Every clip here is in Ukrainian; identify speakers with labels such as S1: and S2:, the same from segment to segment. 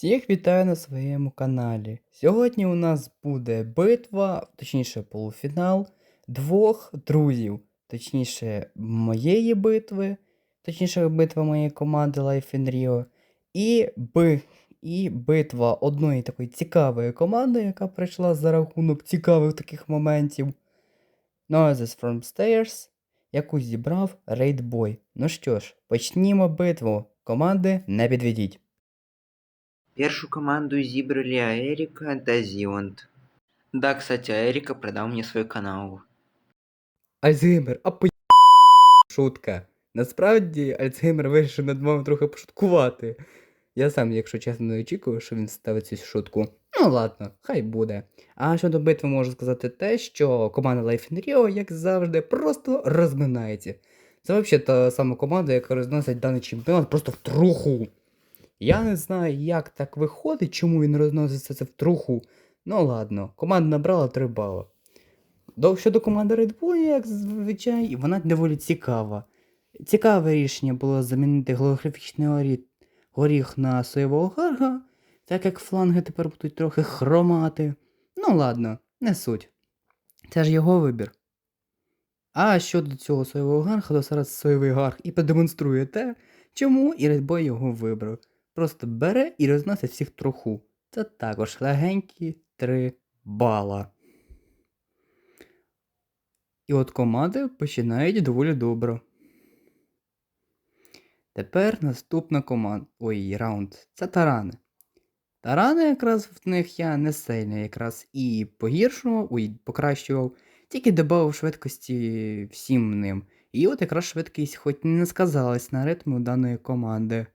S1: Всіх вітаю на своєму каналі. Сьогодні у нас буде битва, точніше полуфінал двох друзів, точніше моєї битви, точніше битва моєї команди Life in Rio, і, би, і битва одної такої цікавої команди, яка прийшла за рахунок цікавих таких моментів. Noises from Stairs, яку зібрав Raidboy. Ну що ж, почнімо битву. Команди не підведіть.
S2: Першу команду зібрали Аэрика да Зиланд. Да, кстати, Аэрика продал мне свой канал.
S1: Альцгеймер, а по шутка. Насправді Альцгеймер вирішив над вами трохи пошуткувати. Я сам, якщо чесно, не очікував, що він ставить цю шутку. Ну ладно, хай буде. А щодо битви можу сказати те, що команда Life in Rio, як завжди, просто розминається. Це взагалі та сама команда, яка розносить даний чемпіонат просто в труху. Я не знаю, як так виходить, чому він розноситься це в труху. Ну ладно, команда набрала 3 бали. До, щодо команди Red Bull, як зазвичай, вона доволі цікава. Цікаве рішення було замінити голографічний горіх, на соєвого гарга, так як фланги тепер будуть трохи хромати. Ну ладно, не суть. Це ж його вибір. А щодо цього соєвого гарга, то зараз соєвий гарг і продемонструє те, чому і Red Bull його вибрав. Просто бере і розносить всіх троху. Це також легенькі 3 бала. І от команди починають доволі добре. Тепер наступна команда. Ой, раунд. Це тарани. Тарани якраз в них я не сильно якраз і погіршував, ой, покращував, тільки додав швидкості всім ним. І от якраз швидкість хоч не сказалась на ритмі даної команди.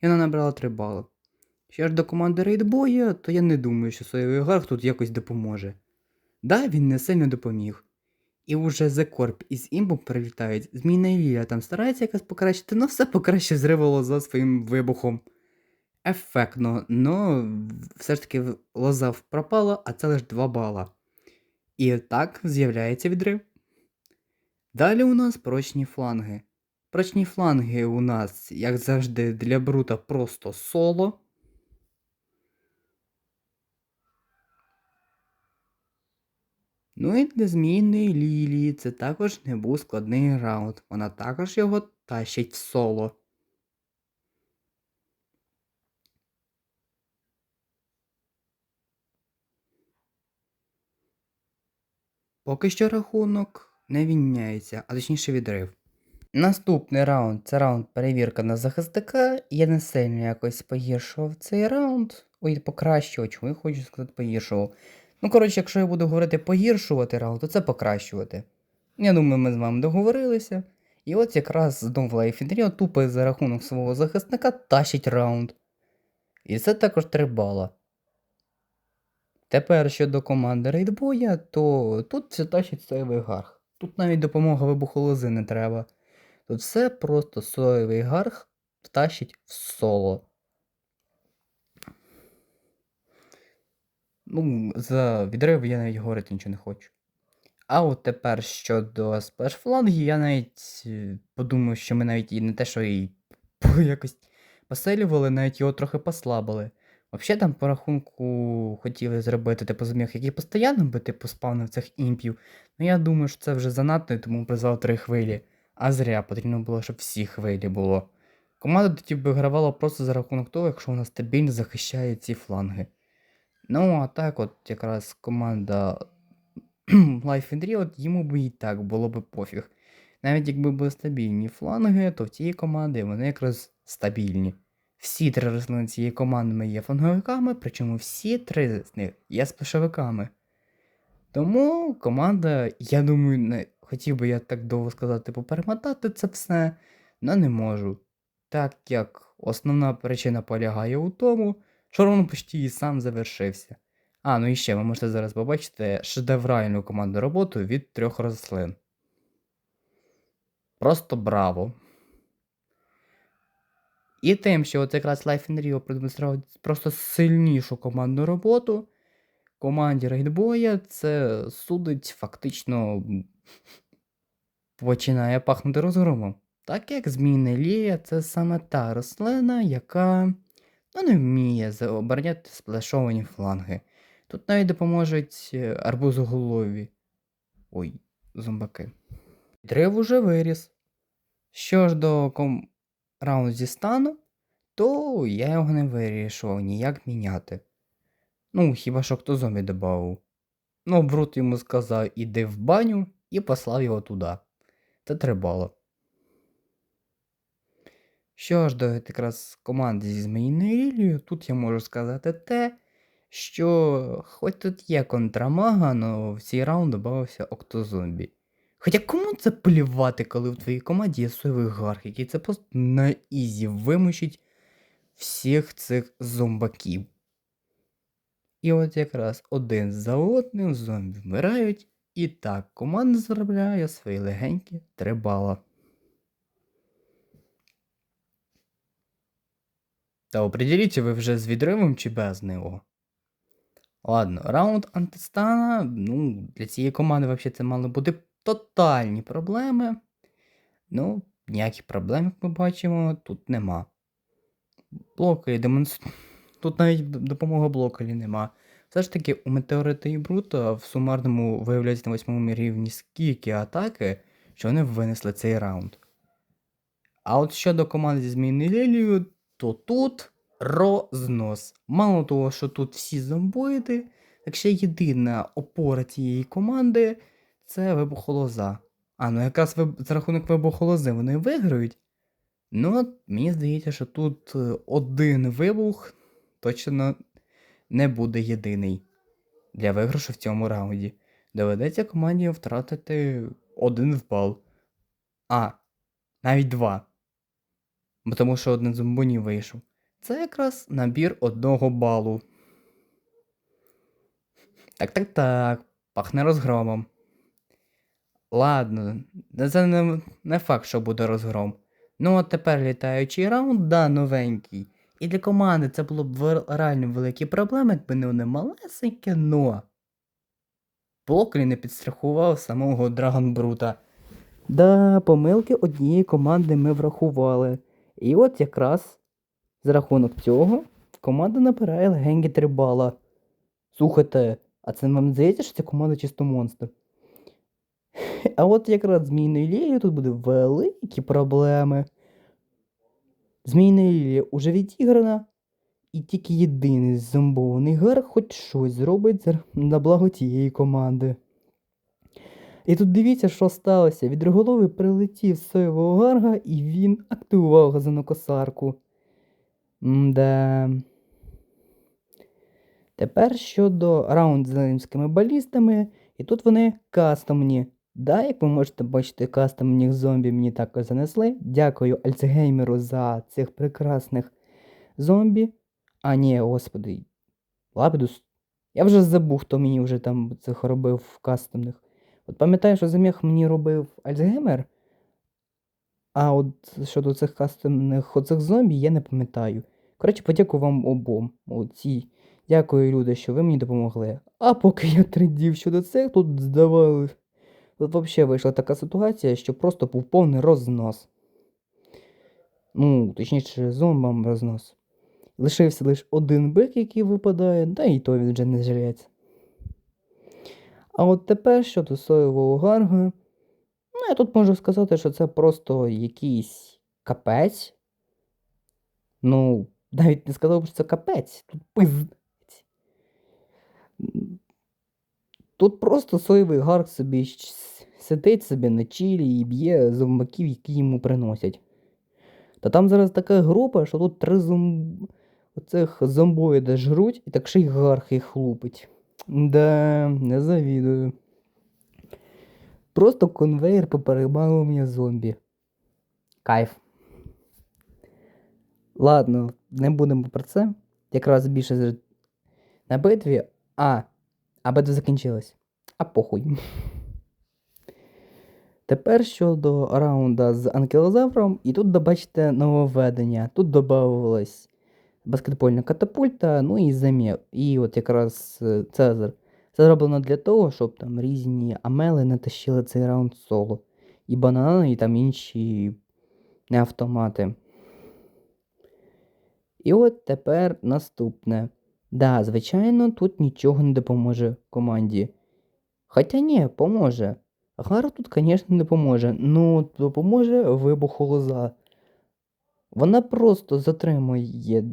S1: І вона набрала 3 бали. Що ж до команди рейдбоя, то я не думаю, що соєвий гарх тут якось допоможе. Да, він не сильно допоміг. І вже The Corp із імбом прилітають, Змійна Лілія там старається якось покращити, але все покраще зриво лоза своїм вибухом. Ефектно, но все ж таки лоза пропала, а це лише 2 бала. І так з'являється відрив. Далі у нас прочні фланги. Прочні фланги у нас, як завжди, для Брута просто соло. Ну і для змійної Лілії це також не був складний раунд. Вона також його тащить в соло. Поки що рахунок не міняється, а точніше відрив. Наступний раунд це раунд перевірка на захисника. Я не сильно якось погіршував цей раунд. Ой, покращував, чому я хочу сказати погіршував. Ну, коротше, якщо я буду говорити погіршувати раунд, то це покращувати. Я думаю, ми з вами договорилися. І от якраз знов Life тупо за рахунок свого захисника тащить раунд. І це також 3 бала. Тепер щодо команди рейдбоя, то тут все тащить соєвий гарх. Тут навіть допомога вибухолози не треба. Тут все просто соєвий гарх втащить в соло. Ну, за відрив я навіть говорити нічого не хочу. А от тепер щодо сплешфлангів, я навіть е, подумав, що ми навіть і не те, що і якось посилювали, навіть його трохи послабили. Взагалі там по рахунку хотіли зробити типу зміг, який постійно би типу спавнив цих імпів. Ну я думаю, що це вже занадто, тому призвав три хвилі. А зря потрібно було, щоб всі хвилі було. Команда тоді вигравала просто за рахунок того, якщо вона стабільно захищає ці фланги. Ну, а так, от якраз команда Life Rio, от йому би і так було б пофіг. Навіть якби були стабільні фланги, то в тієї команди вони якраз стабільні. Всі три рослини цієї команди є фланговиками, причому всі три з них є сплешовиками. Тому команда, я думаю, не хотів би я так довго сказати, типу, перемотати це все, але не можу. Так як основна причина полягає у тому, що раунд почти і сам завершився. А, ну і ще ви можете зараз побачити шедевральну команду роботу від трьох рослин. Просто браво! І тим, що от якраз Life in Rio продемонстрував просто сильнішу командну роботу. Команді рейдбоя це судить фактично починає пахнути розгромом. Так як зміни Лія це саме та рослина, яка хто не вміє обороняти сплешовані фланги. Тут навіть допоможуть е, арбузоголові. Ой, зомбаки. Дрив уже виріс. Що ж до ком... раунду зі стану, то я його не вирішував ніяк міняти. Ну, хіба що хто зомбі додав. Ну, Брут йому сказав, іди в баню і послав його туди. Та трибало. Що ж до якраз команди зі зміїною лілією, тут я можу сказати те, що хоч тут є контрамага, але в цей раунд додався Октозомбі. Хоча кому це плівати, коли в твоїй команді є соєвий гарх, який це просто на ізі вимучить всіх цих зомбаків. І от якраз один за одним зомбі вмирають, і так команда заробляє свої легенькі три бала. Та определіться ви вже з відривом чи без нього. Ладно, раунд антистана. Ну, для цієї команди взагалі це мали бути тотальні проблеми. Ну, ніяких проблем, як ми бачимо, тут нема. Блокелі демонстр... Тут навіть допомога блокелі нема. Все ж таки, у метеорита і Брута в сумарному виявляється на восьмому рівні скільки атаки, що вони винесли цей раунд. А от щодо команди зі змінною лілією, то тут рознос. Мало того, що тут всі зомбоїди, так ще єдина опора цієї команди це вибухолоза. А, ну якраз виб... за рахунок вибухолози вони виграють. Ну, мені здається, що тут е, один вибух точно не буде єдиний для виграшу в цьому раунді. Доведеться команді втратити один в бал. А, навіть два. Бо тому що один зомбонів вийшов. Це якраз набір одного балу. Так, так, так. Пахне розгромом. Ладно, це не, не факт, що буде розгром. Ну, от тепер літаючий раунд, да, новенький. І для команди це було б реально великі проблеми, якби не вони малесеньке, но. Блоклі не підстрахував самого Драгонбрута. Да, помилки однієї команди ми врахували. І от якраз за рахунок цього команда набирає легенькі 3 бала. Слухайте, а це вам здається, що ця команда чисто монстр? А от якраз з Змійною Лілією тут буде великі проблеми. Змійна Лілія уже відіграна, і тільки єдиний зомбований гар хоч щось зробить на благо тієї команди. І тут дивіться, що сталося. Відроголовий прилетів з соєвого гарга, і він активував газонокосарку. Мда. Тепер щодо раунд з римськими балістами, і тут вони кастомні. Да, як ви можете бачити, кастомних зомбі мені також занесли. Дякую Альцгеймеру за цих прекрасних зомбі. А, ні, господи. Лабідус. Я вже забув, хто мені вже там цих робив кастомних. От пам'ятаю, що заміг мені робив Альцгеймер. А от щодо цих кастомних оцих зомбі, я не пам'ятаю. Коротше, подякую вам обом. Оці. Дякую, люди, що ви мені допомогли. А поки я тридів щодо цих, тут здавали. Тут взагалі вийшла така ситуація, що просто був повний рознос. Ну, точніше, зомбам рознос. Лишився лише один бик, який випадає, та і то він вже не жаліється. А от тепер щодо соєвого гарга. Ну, я тут можу сказати, що це просто якийсь капець. Ну, навіть не сказав, що це капець. Тут пиздець. Тут просто соєвий гарк собі сидить собі на чилі і б'є зомбаків, які йому приносять. Та там зараз така група, що тут три зомб... оцих зомбоїда жруть, і так ще й гарх їх лупить. Да, не завідую. Просто конвейер по перемалуванню зомбі. Кайф. Ладно, не будемо про це. Якраз більше на битві. А, а битва закінчилась. А похуй. Тепер щодо раунда з анкілозавром, і тут добачите нововведення. Тут додавалась баскетбольна катапульта, ну і замір. І от якраз е, Цезар. Це зроблено для того, щоб там різні амели не тащили цей раунд соло. І банани, і там інші автомати. І от тепер наступне. Да, звичайно, тут нічого не допоможе команді. Хоча ні, поможе. Гара тут, звісно, не поможе. Ну, допоможе вибуху лоза. Вона просто затримує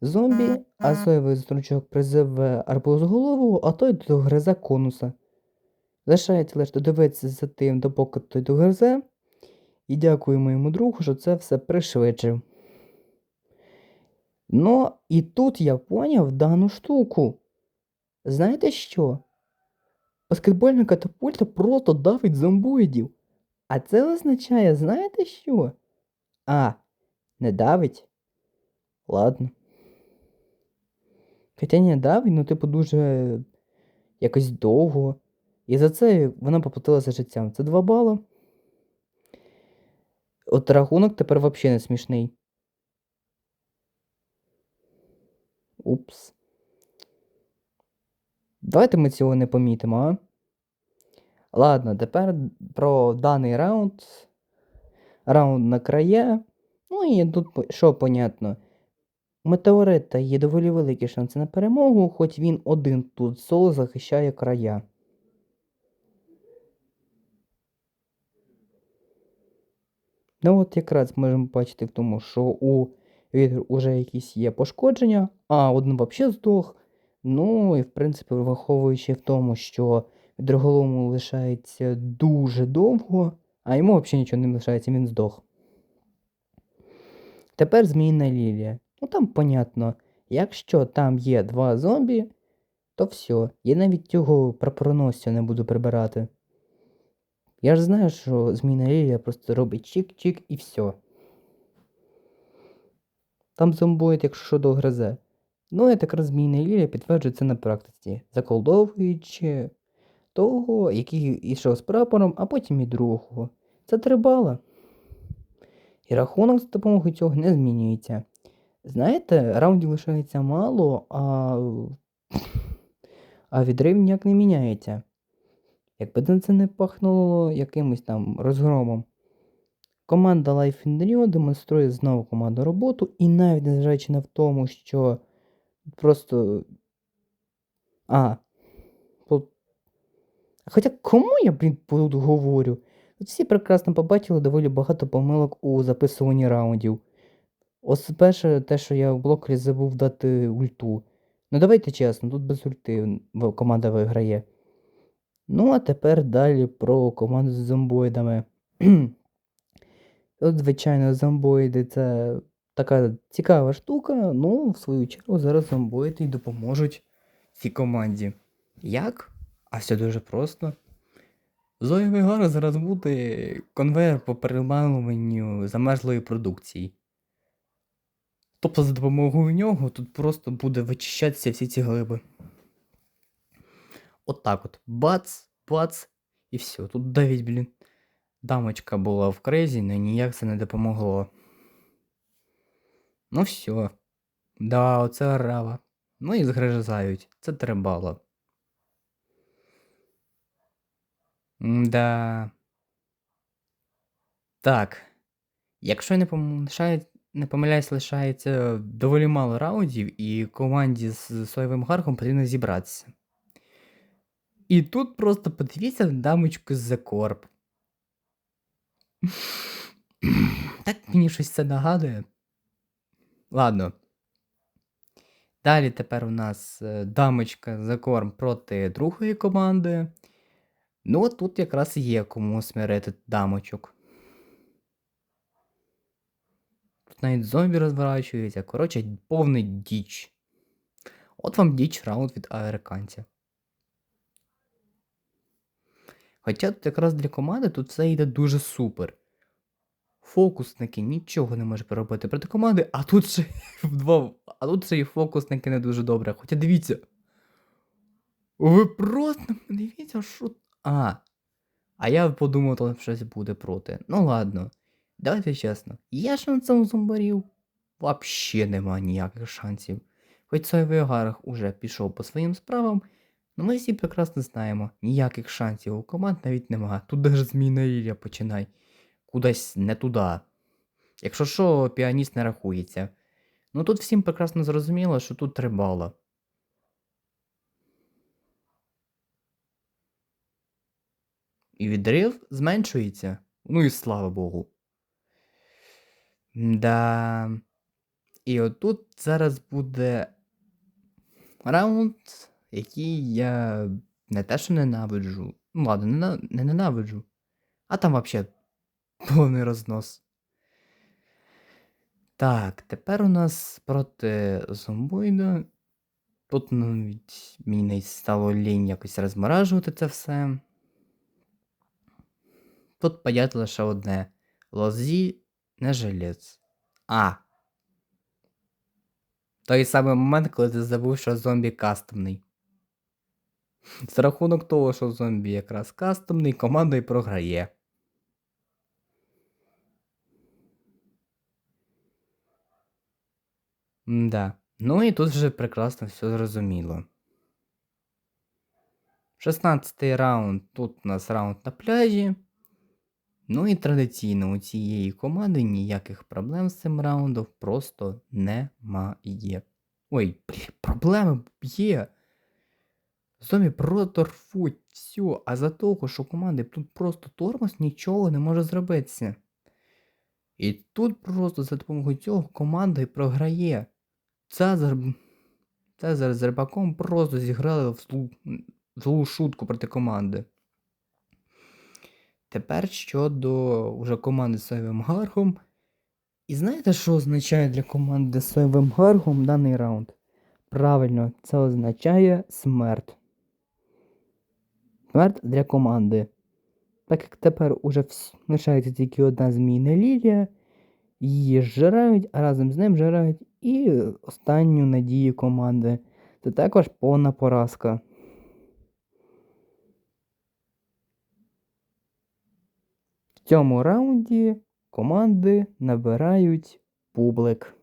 S1: зомбі, а соєвий стручок призове арбузголову, а той догризе конуса. Лишається лише додивитися за тим, допоки той догризе. І дякуємо йому другу, що це все пришвидшив. Ну, і тут я поняв дану штуку. Знаєте що? Баскетбольна катапульта просто давить зомбоїдів. А це означає, знаєте що? А, не давить? Ладно. Хоча не давить, ну, типу, дуже якось довго. І за це вона поплатилася життям. Це 2 бала. От рахунок тепер взагалі не смішний. Упс. Давайте ми цього не помітимо, а? Ладно, тепер про даний раунд. Раунд на края. Ну і тут що понятно. У Метеорита є доволі великі шанси на перемогу, хоч він один тут соло захищає края. Ну от якраз можемо бачити в тому, що у Відер уже якісь є пошкодження, а один взагалі здох. Ну і в принципі, враховуючи в тому, що Відроголому лишається дуже довго, а йому взагалі нічого не лишається, він здох. Тепер змійна лілія. Ну там понятно, якщо там є два зомбі, то все. Я навіть цього прапороносця не буду прибирати. Я ж знаю, що змійна лілія просто робить чик-чик і все. Там зомбоїд, якщо що догризе. Ну, і якраз змійна лілія підтверджує це на практиці, заколдовуючи того, який йшов з прапором, а потім і другого. Це три бала. І рахунок з допомогою цього не змінюється. Знаєте, раундів лишається мало, а, а відрив ніяк не міняється. Якби це не пахнуло якимось там розгромом. Команда Life in Rio демонструє знову команду роботу, і навіть незважаючи на в тому, що просто. А. Хоча кому я, блін, тут говорю? Всі прекрасно побачили доволі багато помилок у записуванні раундів. Ось перше, те, що я в блокері забув дати ульту. Ну давайте чесно, тут без ульти команда виграє. Ну, а тепер далі про команду з зомбоїдами. Тут, звичайно, зомбоїди це така цікава штука, ну, в свою чергу, зараз зомбоїди допоможуть цій команді. Як? А все дуже просто. Зоєвий гар зараз буде конвейер по перемалюванню замерзлої продукції. Тобто за допомогою нього тут просто буде вичищатися всі ці глиби. От так от. Бац, бац, і все. Тут 9, блін. Дамочка була в кризі, але ніяк це не допомогло. Ну все. Да, оце арава. Ну і згризають. Це трибало. Да. Так. Якщо не помиляюсь, не помиляюсь, лишається доволі мало раундів, і команді з соєвим гарком потрібно зібратися. І тут просто подивіться дамочку з Corp. Так мені щось це нагадує. Ладно. Далі тепер у нас е, дамочка The Corp проти другої команди. Ну, от тут якраз є кому смирити дамочок. Тут навіть зомбі розворачуються. Коротше, повний діч. От вам діч раунд від американця. Хоча тут якраз для команди тут все йде дуже супер. Фокусники нічого не може поробити проти команди, а тут ще вдва. А тут ще і фокусники не дуже добре. Хоча дивіться. Ви просто дивіться, що. А. А я подумав, то щось буде проти. Ну ладно. Давайте чесно. Є шанс у зомбарів? Вообще нема ніяких шансів. Хоч Соєвий Гарах уже пішов по своїм справам, Ну ми всі прекрасно знаємо, ніяких шансів у команд навіть нема. Тут даже зміна Ілля починай. Кудись не туди. Якщо що, піаніст не рахується. Ну тут всім прекрасно зрозуміло, що тут 3 бала. І відрив зменшується. Ну і слава Богу. Да. І отут зараз буде раунд, який я не те, що ненавиджу. Ну ладно, не, не ненавиджу. А там взагалі повний рознос. Так, тепер у нас проти зомбоїда. Тут навіть мені не стало лінь якось розморажувати це все. Тут понятно лише одне. Лозі не жилець. А. Той самий момент, коли ти забув, що зомбі кастомний. За рахунок того, що зомбі якраз кастомний, команда і програє. Да. Ну і тут вже прекрасно все зрозуміло. 16 раунд. Тут у нас раунд на пляжі. Ну і традиційно у цієї команди ніяких проблем з цим раундом просто немає. Ой, проблеми є. Зомбі просто рвуть все, а за того, що команди тут просто тормоз нічого не може зробитися. І тут просто за допомогою цього команда і програє. Цезар, Цезар з Рибаком просто зіграли в злу, злу шутку проти команди. Тепер щодо уже команди з Соєвим Гаргом. І знаєте, що означає для команди з Соєвим Гаргом даний раунд? Правильно, це означає смерть. Смерть для команди. Так як тепер уже лишається тільки одна змійна лілія, її зжирають, а разом з ним зжирають і останню надію команди. Це також повна поразка. В цьому раунді команди набирають публик.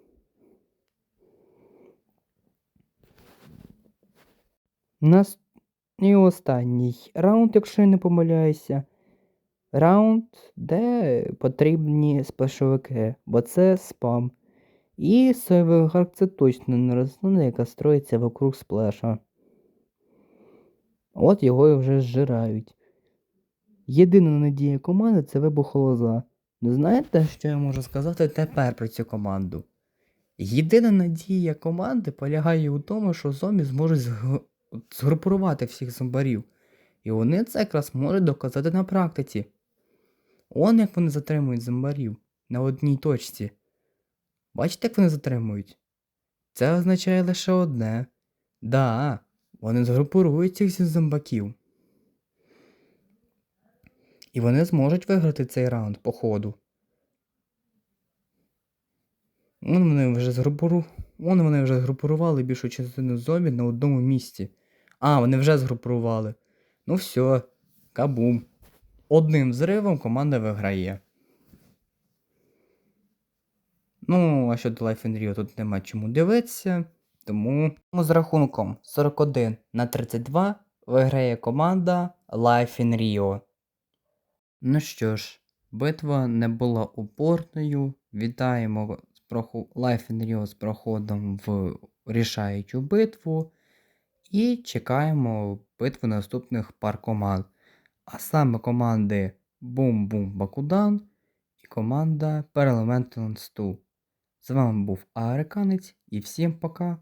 S1: Нас... І останній раунд, якщо я не помиляюся. Раунд, де потрібні сплешовики, бо це спам. І соєвий гарк це точно не рослина, яка строїться вокруг сплеша. От його і вже зжирають. Єдина надія команди це вибух лоза. Ну знаєте, що я можу сказати тепер про цю команду? Єдина надія команди полягає у тому, що зомбі зможуть згрупувати всіх зомбарів. І вони це якраз можуть доказати на практиці. Он як вони затримують зомбарів на одній точці. Бачите, як вони затримують? Це означає лише одне. Да, вони згрупують цих зомбаків. І вони зможуть виграти цей раунд по ходу. Вони вже згрупуру... Вон вони вже згрупурували більшу частину зомбі на одному місці. А, вони вже згрупурували. Ну все, кабум. Одним взривом команда виграє. Ну, а щодо Life in Rio тут нема чому дивитися. Тому з рахунком 41 на 32 виграє команда Life in Rio. Ну що ж, битва не була упорною. Вітаємо Rio з проходом в рішаючу битву. І чекаємо битву наступних пар команд. А саме команди Bakudan і команда Parliament 2. З вами був Ариканець і всім пока.